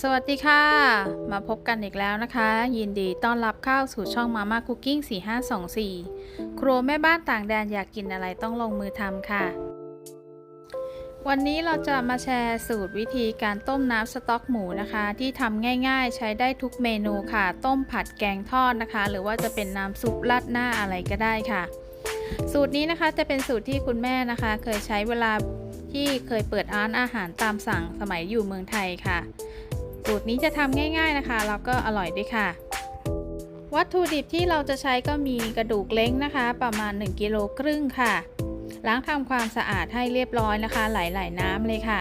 สวัสดีค่ะ มาพบกันอีกแล้วนะคะ ยินดีต้อนรับเข้าสู่ช่องมาม่าคุกกิ้ง4524 ครัวแม่บ้านต่างแดนอยากกินอะไรต้องลงมือทำค่ะ วันนี้เราจะมาแชร์สูตรวิธีการต้มน้ำสต๊อกหมูนะคะ ที่ทำง่ายๆ ใช้ได้ทุกเมนูค่ะ ต้มผัดแกงทอดนะคะ หรือว่าจะเป็นน้ำซุปราดหน้าอะไรก็ได้ค่ะ สูตรนี้นะคะจะเป็นสูตรที่คุณแม่นะคะ เคยใช้เวลาที่เคยเปิดร้านอาหารตามสั่งสมัยอยู่เมืองไทยค่ะ สูตรนี้จะทำง่าย ๆนะคะแล้วก็อร่อยด้วยค่ะ วัตถุดิบที่เราจะใช้ก็มีกระดูกเล้งนะคะ ประมาณ 1กิโลครึ่งค่ะ ล้างทำความสะอาดให้เรียบร้อยนะคะไหลๆน้ำเลยค่ะ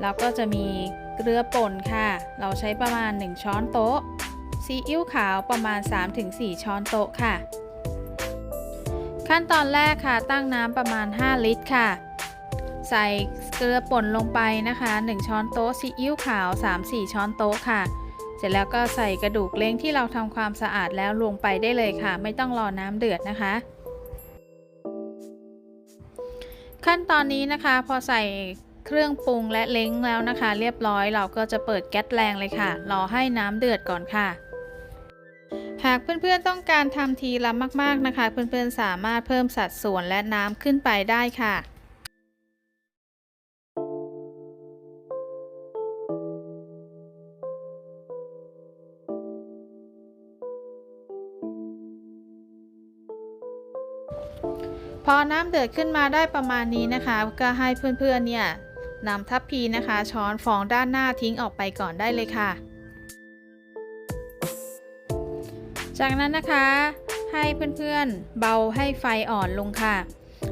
แล้วก็จะมีเกลือป่นค่ะ เราใช้ประมาณ 1 ช้อนโต๊ะ ซีอิ๊วขาวประมาณ 3-4 ช้อนโต๊ะค่ะ ขั้นตอนแรกค่ะตั้งน้ำประมาณ 5 ลิตรค่ะ ใส่เกลือป่นลงไปนะคะ 1 ช้อนโต๊ะซีอิ๊วขาว 3-4 ช้อนโต๊ะค่ะ เสร็จแล้วก็ใส่กระดูกเล้งที่เราทำความสะอาดแล้วลงไปได้เลยค่ะ ไม่ต้องรอน้ำเดือดนะคะ ขั้นตอนนี้นะคะ พอใส่เครื่องปรุงและเล้งแล้วนะคะ เรียบร้อยเราก็จะเปิดแก๊สแรงเลยค่ะ รอให้น้ำเดือดก่อนค่ะหากเพื่อนๆต้องการทำทีละมากๆนะคะ เพื่อนๆสามารถเพิ่มสัดส่วนและน้ำขึ้นไปได้ค่ะ พอน้ำเดือดขึ้นมาได้ประมาณนี้นะคะ ก็ให้เพื่อนๆเนี่ยนำทัพพีนะคะ ช้อนฟองด้านหน้าทิ้งออกไปก่อนได้เลยค่ะ จากนั้นนะคะให้เพื่อนๆเบาให้ไฟอ่อนลงค่ะ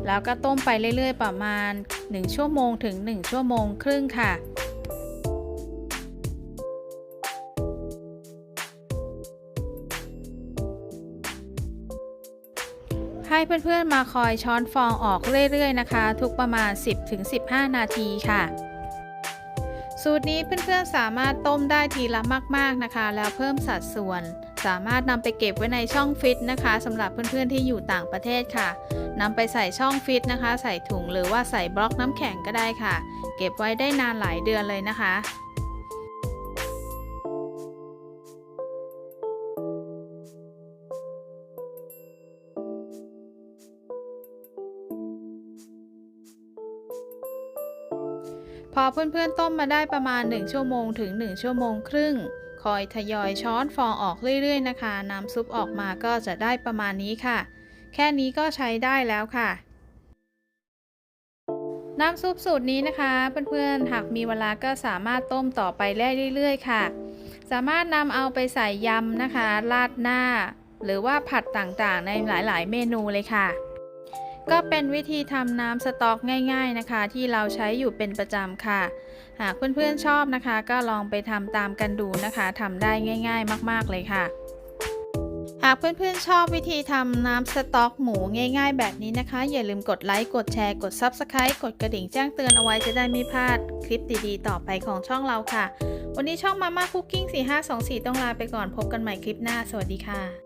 แล้วก็ต้มไปเรื่อยๆ ประมาณ 1 ชั่วโมงถึง 1 ชั่วโมงครึ่งค่ะ ให้เพื่อนๆมาคอยช้อนฟองออกเรื่อยๆนะคะ ทุกประมาณ 10-15 นาทีค่ะ สูตรนี้เพื่อนๆสามารถต้มได้ทีละมาก ๆนะคะ แล้วเพิ่มสัดส่วน สามารถนำไปเก็บไว้ในช่องฟิตนะคะสำหรับเพื่อนๆที่อยู่ต่างประเทศค่ะนำไปใส่ช่องฟิตนะคะ ใส่ถุงหรือว่าใส่บล็อกน้ำแข็งก็ได้ค่ะ เก็บไว้ได้นานหลายเดือนเลยนะคะ พอเพื่อนๆต้มมาได้ประมาณ 1 ชั่วโมงถึง 1 ชั่วโมงครึ่ง คอยทยอยช้อนฟองออกเรื่อยๆนะคะ น้ำซุปออกมาก็จะได้ประมาณนี้ค่ะ แค่นี้ก็ใช้ได้แล้วค่ะ น้ำซุปสูตรนี้นะคะ เพื่อนๆหากมีเวลาก็สามารถต้มต่อไปเรื่อยๆค่ะ สามารถนำเอาไปใส่ยำนะคะ ราดหน้า หรือว่าผัดต่างๆ ในหลายๆ เมนูเลยค่ะ ก็เป็นวิธีทำน้ำสต๊อกง่ายๆนะคะ ที่เราใช้อยู่เป็นประจำค่ะ หากเพื่อนๆชอบนะคะ ก็ลองไปทำตามกันดูนะคะทำได้ง่าย ๆ มากๆเลยค่ะ หากเพื่อนๆชอบวิธีทำน้ำสต๊อกหมูง่าย ๆ แบบนี้นะคะ อย่าลืมกดไลค์กดแชร์กด Subscribe กดกระดิ่งแจ้งเตือนเอาไว้จะได้ไม่พลาดคลิปดีๆ ต่อไปของช่องเราค่ะ วันนี้ช่องมาม่าคุกกิ้ง4524 ต้องลาไปก่อนพบกันใหม่คลิปหน้า สวัสดีค่ะ